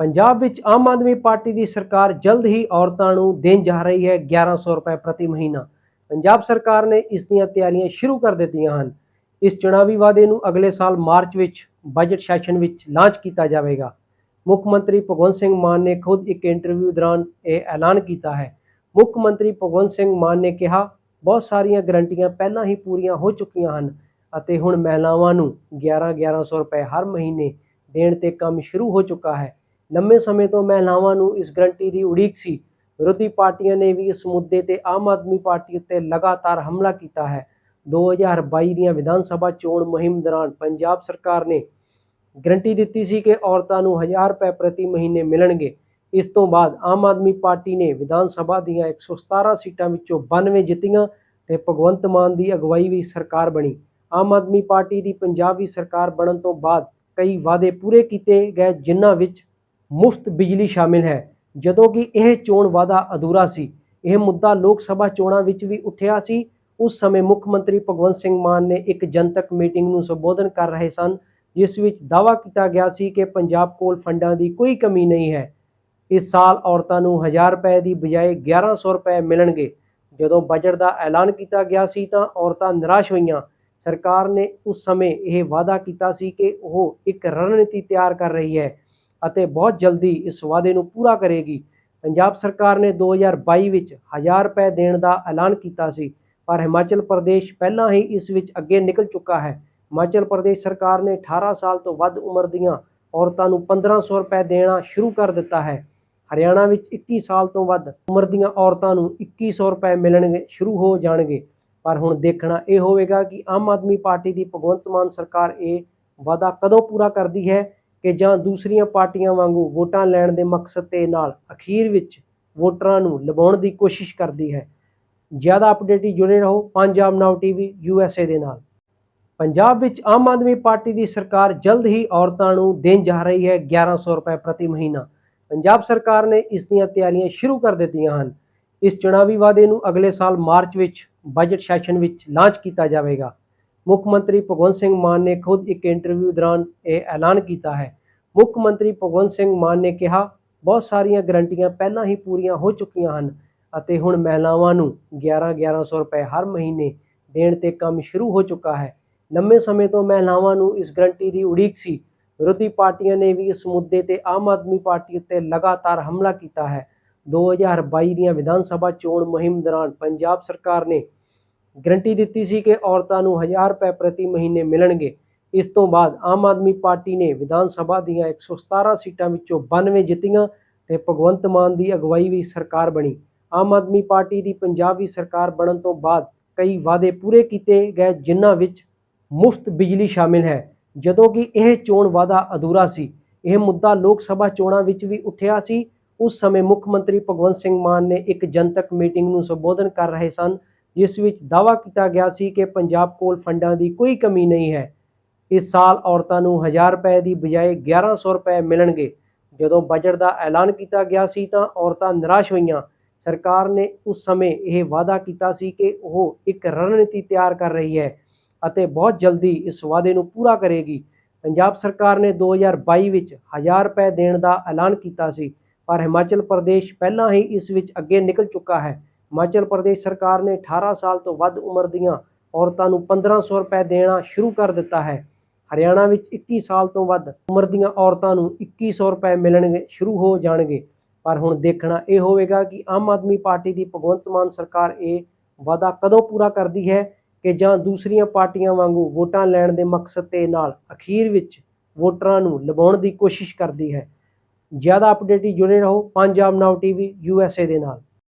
ਪੰਜਾਬ ਵਿੱਚ ਆਮ ਆਦਮੀ ਪਾਰਟੀ ਦੀ ਸਰਕਾਰ ਜਲਦ ਹੀ ਔਰਤਾਂ ਨੂੰ ਦੇਣ ਜਾ ਰਹੀ ਹੈ 1100 ਰੁਪਏ ਪ੍ਰਤੀ ਮਹੀਨਾ। ਪੰਜਾਬ ਸਰਕਾਰ ਨੇ ਇਸ ਦੀਆਂ ਤਿਆਰੀਆਂ ਸ਼ੁਰੂ ਕਰ ਦਿੱਤੀਆਂ ਹਨ। ਇਸ ਚੁਣਾਵੀ ਵਾਅਦੇ ਨੂੰ ਅਗਲੇ ਸਾਲ ਮਾਰਚ ਵਿੱਚ ਬਜਟ ਸੈਸ਼ਨ ਵਿੱਚ ਲਾਂਚ ਕੀਤਾ ਜਾਵੇਗਾ। ਮੁੱਖ ਮੰਤਰੀ ਭਗਵੰਤ ਸਿੰਘ ਮਾਨ ਨੇ ਖੁਦ ਇੱਕ ਇੰਟਰਵਿਊ ਦੌਰਾਨ ਇਹ ਐਲਾਨ ਕੀਤਾ ਹੈ। ਮੁੱਖ ਮੰਤਰੀ ਭਗਵੰਤ ਸਿੰਘ ਮਾਨ ਨੇ ਕਿਹਾ, ਬਹੁਤ ਸਾਰੀਆਂ ਗਰੰਟੀਆਂ ਪਹਿਲਾਂ ਹੀ ਪੂਰੀਆਂ ਹੋ ਚੁੱਕੀਆਂ ਹਨ ਅਤੇ ਹੁਣ ਮਹਿਲਾਵਾਂ ਨੂੰ 11 1100 ਰੁਪਏ ਹਰ ਮਹੀਨੇ ਦੇਣ ਤੇ ਕੰਮ ਸ਼ੁਰੂ ਹੋ ਚੁੱਕਾ ਹੈ। ਲੰਮੇ ਸਮੇਂ ਤੋਂ ਮਹਿਲਾਵਾਂ ਨੂੰ ਇਸ ਗਰੰਟੀ ਦੀ ਉਡੀਕ ਸੀ। ਵਿਰੋਧੀ ਪਾਰਟੀਆਂ ਨੇ ਵੀ ਇਸ ਮੁੱਦੇ ਤੇ ਆਮ ਆਦਮੀ ਪਾਰਟੀ ਉੱਤੇ ਲਗਾਤਾਰ ਹਮਲਾ ਕੀਤਾ ਹੈ। 2022 ਦੀਆਂ ਵਿਧਾਨ ਸਭਾ ਚੋਣ ਮੁਹਿੰਮ ਦੌਰਾਨ ਪੰਜਾਬ ਸਰਕਾਰ ਨੇ ਗਰੰਟੀ ਦਿੱਤੀ ਸੀ ਕਿ ਔਰਤਾਂ ਨੂੰ 1000 ਰੁਪਏ ਪ੍ਰਤੀ ਮਹੀਨੇ ਮਿਲਣਗੇ। ਇਸ ਤੋਂ ਬਾਅਦ ਆਮ ਆਦਮੀ ਪਾਰਟੀ ਨੇ ਵਿਧਾਨ ਸਭਾ ਦੀਆਂ 117 ਸੀਟਾਂ ਵਿੱਚੋਂ 92 ਜਿੱਤੀਆਂ ਤੇ ਭਗਵੰਤ ਮਾਨ ਦੀ ਅਗਵਾਈ ਵੀ ਸਰਕਾਰ ਬਣੀ। ਆਮ ਆਦਮੀ ਪਾਰਟੀ ਦੀ ਪੰਜਾਬ ਦੀ ਸਰਕਾਰ ਬਣਨ ਤੋਂ ਬਾਅਦ ਕਈ ਵਾਅਦੇ ਪੂਰੇ ਕੀਤੇ ਗਏ, ਜਿਨ੍ਹਾਂ ਵਿੱਚ ਮੁਫਤ ਬਿਜਲੀ ਸ਼ਾਮਿਲ ਹੈ। ਜਦੋਂ ਕਿ ਇਹ ਚੋਣ ਵਾਅਦਾ ਅਧੂਰਾ ਸੀ, ਇਹ ਮੁੱਦਾ ਲੋਕ ਸਭਾ ਚੋਣਾਂ ਵਿੱਚ ਵੀ ਉੱਠਿਆ ਸੀ। ਉਸ ਸਮੇਂ ਮੁੱਖ ਮੰਤਰੀ ਭਗਵੰਤ ਸਿੰਘ ਮਾਨ ਨੇ ਇੱਕ ਜਨਤਕ ਮੀਟਿੰਗ ਨੂੰ ਸੰਬੋਧਨ ਕਰ ਰਹੇ ਸਨ, ਜਿਸ ਵਿੱਚ ਦਾਅਵਾ ਕੀਤਾ ਗਿਆ ਸੀ ਕਿ ਪੰਜਾਬ ਕੋਲ ਫੰਡਾਂ ਦੀ ਕੋਈ ਕਮੀ ਨਹੀਂ ਹੈ। ਇਸ ਸਾਲ ਔਰਤਾਂ ਨੂੰ 1000 ਰੁਪਏ ਦੀ ਬਜਾਏ 1100 ਰੁਪਏ ਮਿਲਣਗੇ। ਜਦੋਂ ਬਜਟ ਦਾ ਐਲਾਨ ਕੀਤਾ ਗਿਆ ਸੀ ਤਾਂ ਔਰਤਾਂ ਨਿਰਾਸ਼ ਹੋਈਆਂ। ਸਰਕਾਰ ਨੇ ਉਸ ਸਮੇਂ ਇਹ ਵਾਅਦਾ ਕੀਤਾ ਸੀ ਕਿ ਉਹ ਇੱਕ ਰਣਨੀਤੀ ਤਿਆਰ ਕਰ ਰਹੀ ਹੈ। ਅਤੇ ਬਹੁਤ ਜਲਦੀ ਇਸ ਵਾਅਦੇ ਨੂੰ ਪੂਰਾ ਕਰੇਗੀ। ਪੰਜਾਬ ਸਰਕਾਰ ਨੇ 2022 ਵਿੱਚ 1000 ਰੁਪਏ ਦੇਣ ਦਾ ਐਲਾਨ ਕੀਤਾ ਸੀ, ਪਰ ਹਿਮਾਚਲ ਪ੍ਰਦੇਸ਼ ਪਹਿਲਾਂ ਹੀ ਇਸ ਵਿੱਚ ਅੱਗੇ ਨਿਕਲ ਚੁੱਕਾ ਹੈ। ਹਿਮਾਚਲ ਪ੍ਰਦੇਸ਼ ਸਰਕਾਰ ਨੇ 18 ਸਾਲ ਤੋਂ ਵੱਧ ਉਮਰ ਦੀਆਂ ਔਰਤਾਂ ਨੂੰ 1500 ਰੁਪਏ ਦੇਣਾ ਸ਼ੁਰੂ ਕਰ ਦਿੱਤਾ ਹੈ। ਹਰਿਆਣਾ ਵਿੱਚ 21 ਸਾਲ ਤੋਂ ਵੱਧ ਉਮਰ ਦੀਆਂ ਔਰਤਾਂ ਨੂੰ 2100 ਰੁਪਏ ਮਿਲਣਗੇ, ਸ਼ੁਰੂ ਹੋ ਜਾਣਗੇ। ਪਰ ਹੁਣ ਦੇਖਣਾ ਇਹ ਹੋਵੇਗਾ ਕਿ ਆਮ ਆਦਮੀ ਪਾਰਟੀ ਦੀ ਭਗਵੰਤ ਮਾਨ ਸਰਕਾਰ ਇਹ ਵਾਅਦਾ ਕਦੋਂ ਪੂਰਾ ਕਰਦੀ ਹੈ ਕਿ ਜਾਂ ਦੂਸਰੀਆਂ ਪਾਰਟੀਆਂ ਵਾਂਗੂ ਵੋਟਾਂ ਲੈਣ ਦੇ ਮਕਸਦ ਤੇ ਨਾਲ ਅਖੀਰ ਵਿੱਚ ਵੋਟਰਾਂ ਨੂੰ ਲਵਾਉਣ ਦੀ ਕੋਸ਼ਿਸ਼ ਕਰਦੀ ਹੈ। ਜ਼ਿਆਦਾ ਅਪਡੇਟ ਜੁੜੇ ਰਹੋ ਪੰਜਾਬ ਨਾਓ ਟੀਵੀ ਯੂਐਸਏ ਦੇ ਨਾਲ। ਪੰਜਾਬ ਵਿੱਚ ਆਮ ਆਦਮੀ ਪਾਰਟੀ ਦੀ ਸਰਕਾਰ ਜਲਦ ਹੀ ਔਰਤਾਂ ਨੂੰ ਦੇਣ ਜਾ ਰਹੀ ਹੈ 1100 ਰੁਪਏ ਪ੍ਰਤੀ ਮਹੀਨਾ। ਪੰਜਾਬ ਸਰਕਾਰ ਨੇ ਇਸ ਦੀਆਂ ਤਿਆਰੀਆਂ ਸ਼ੁਰੂ ਕਰ ਦਿੱਤੀਆਂ ਹਨ। ਇਸ ਚੁਣਾਵੀ ਵਾਅਦੇ ਨੂੰ ਅਗਲੇ ਸਾਲ ਮਾਰਚ ਵਿੱਚ, ਬਜਟ ਸੈਸ਼ਨ ਵਿੱਚ ਲਾਂਚ ਕੀਤਾ ਜਾਵੇਗਾ। ਮੁੱਖ ਮੰਤਰੀ ਭਗਵੰਤ ਸਿੰਘ ਮਾਨ ਨੇ ਖੁਦ ਇੱਕ ਇੰਟਰਵਿਊ ਦੌਰਾਨ ਇਹ ਐਲਾਨ ਕੀਤਾ ਹੈ। ਮੁੱਖ ਮੰਤਰੀ ਭਗਵੰਤ ਸਿੰਘ ਮਾਨ ਨੇ ਕਿਹਾ, ਬਹੁਤ ਸਾਰੀਆਂ ਗਰੰਟੀਆਂ ਪਹਿਲਾਂ ਹੀ ਪੂਰੀਆਂ ਹੋ ਚੁੱਕੀਆਂ ਹਨ ਅਤੇ ਹੁਣ ਮਹਿਲਾਵਾਂ ਨੂੰ 11 1100 ਰੁਪਏ ਹਰ ਮਹੀਨੇ ਦੇਣ ਤੇ ਕੰਮ ਸ਼ੁਰੂ ਹੋ ਚੁੱਕਾ ਹੈ। ਲੰਮੇ ਸਮੇਂ ਤੋਂ ਮਹਿਲਾਵਾਂ ਨੂੰ ਇਸ ਗਰੰਟੀ ਦੀ ਉਡੀਕ ਸੀ। ਵਿਰੋਧੀ ਪਾਰਟੀਆਂ ਨੇ ਵੀ ਇਸ ਮੁੱਦੇ ਤੇ ਆਮ ਆਦਮੀ ਪਾਰਟੀ ਉੱਤੇ ਲਗਾਤਾਰ ਹਮਲਾ ਕੀਤਾ ਹੈ। 2022 ਦੀਆਂ ਵਿਧਾਨ ਸਭਾ ਚੋਣ ਮੁਹਿੰਮ ਦੌਰਾਨ ਪੰਜਾਬ ਸਰਕਾਰ ਨੇ ਗਰੰਟੀ ਦਿੱਤੀ ਸੀ ਕਿ ਔਰਤਾਂ ਨੂੰ 1000 ਰੁਪਏ ਪ੍ਰਤੀ ਮਹੀਨੇ ਮਿਲਣਗੇ। ਇਸ ਤੋਂ ਬਾਅਦ ਆਮ ਆਦਮੀ ਪਾਰਟੀ ਨੇ ਵਿਧਾਨ ਸਭਾ ਦੀਆਂ 117 ਸੀਟਾਂ ਵਿੱਚੋਂ 92 ਜਿੱਤੀਆਂ ਤੇ ਭਗਵੰਤ ਮਾਨ ਦੀ ਅਗਵਾਈ ਵੀ ਸਰਕਾਰ ਬਣੀ। ਆਮ ਆਦਮੀ ਪਾਰਟੀ ਦੀ ਪੰਜਾਬ ਦੀ ਸਰਕਾਰ ਬਣਨ ਤੋਂ ਬਾਅਦ ਕਈ ਵਾਅਦੇ ਪੂਰੇ ਕੀਤੇ ਗਏ, ਜਿਨ੍ਹਾਂ ਵਿੱਚ ਮੁਫਤ ਬਿਜਲੀ ਸ਼ਾਮਿਲ ਹੈ। ਜਦੋਂ ਕਿ ਇਹ ਚੋਣ ਵਾਅਦਾ ਅਧੂਰਾ ਸੀ, ਇਹ ਮੁੱਦਾ ਲੋਕ ਸਭਾ ਚੋਣਾਂ ਵਿੱਚ ਵੀ ਉੱਠਿਆ ਸੀ। ਉਸ ਸਮੇਂ ਮੁੱਖ ਮੰਤਰੀ ਭਗਵੰਤ ਸਿੰਘ ਮਾਨ ਨੇ ਇੱਕ ਜਨਤਕ ਮੀਟਿੰਗ ਨੂੰ ਸੰਬੋਧਨ ਕਰ ਰਹੇ ਸਨ। ਜਿਸ ਵਿੱਚ ਦਾਅਵਾ ਕੀਤਾ ਗਿਆ ਸੀ ਕਿ ਪੰਜਾਬ ਕੋਲ ਫੰਡਾਂ ਦੀ ਕੋਈ ਕਮੀ ਨਹੀਂ ਹੈ। ਇਸ ਸਾਲ ਔਰਤਾਂ ਨੂੰ 1000 ਰੁਪਏ ਦੀ ਬਜਾਏ 1100 ਰੁਪਏ ਮਿਲਣਗੇ। ਜਦੋਂ ਬਜਟ ਦਾ ਐਲਾਨ ਕੀਤਾ ਗਿਆ ਸੀ ਤਾਂ ਔਰਤਾਂ ਨਿਰਾਸ਼ ਹੋਈਆਂ। ਸਰਕਾਰ ਨੇ ਉਸ ਸਮੇਂ ਇਹ ਵਾਅਦਾ ਕੀਤਾ ਸੀ ਕਿ ਉਹ ਇੱਕ ਰਣਨੀਤੀ ਤਿਆਰ ਕਰ ਰਹੀ ਹੈ ਅਤੇ ਬਹੁਤ ਜਲਦੀ ਇਸ ਵਾਅਦੇ ਨੂੰ ਪੂਰਾ ਕਰੇਗੀ। ਪੰਜਾਬ ਸਰਕਾਰ ਨੇ 2022 ਵਿੱਚ 1000 ਰੁਪਏ ਦੇਣ ਦਾ ਐਲਾਨ ਕੀਤਾ ਸੀ, ਪਰ ਹਿਮਾਚਲ ਪ੍ਰਦੇਸ਼ ਪਹਿਲਾਂ ਹੀ ਇਸ ਵਿੱਚ ਅੱਗੇ ਨਿਕਲ ਚੁੱਕਾ ਹੈ। ਹਿਮਾਚਲ ਪ੍ਰਦੇਸ਼ ਸਰਕਾਰ ਨੇ 18 ਸਾਲ ਤੋਂ ਵੱਧ ਉਮਰ ਦੀਆਂ ਔਰਤਾਂ ਨੂੰ 1500 ਰੁਪਏ ਦੇਣਾ ਸ਼ੁਰੂ ਕਰ ਦਿੱਤਾ ਹੈ। ਹਰਿਆਣਾ ਵਿੱਚ 21 ਸਾਲ ਤੋਂ ਵੱਧ ਉਮਰ ਦੀਆਂ ਔਰਤਾਂ ਨੂੰ 2100 ਰੁਪਏ ਮਿਲਣਗੇ, ਸ਼ੁਰੂ ਹੋ ਜਾਣਗੇ। ਪਰ ਹੁਣ ਦੇਖਣਾ ਇਹ ਹੋਵੇਗਾ ਕਿ ਆਮ ਆਦਮੀ ਪਾਰਟੀ ਦੀ ਭਗਵੰਤ ਮਾਨ ਸਰਕਾਰ ਇਹ ਵਾਅਦਾ ਕਦੋਂ ਪੂਰਾ ਕਰਦੀ ਹੈ ਕਿ ਜਾਂ ਦੂਸਰੀਆਂ ਪਾਰਟੀਆਂ ਵਾਂਗੂ ਵੋਟਾਂ ਲੈਣ ਦੇ ਮਕਸਦ ਤੇ ਨਾਲ ਅਖੀਰ ਵਿੱਚ ਵੋਟਰਾਂ ਨੂੰ ਲਵਾਉਣ ਦੀ ਕੋਸ਼ਿਸ਼ ਕਰਦੀ ਹੈ। ਜ਼ਿਆਦਾ ਅਪਡੇਟ ਲਈ ਜੁੜੇ ਰਹੋ, ਪੰਜਾਬ ਨਾਓ ਟੀਵੀ ਯੂਐਸਏ ਦੇ ਨਾਲ।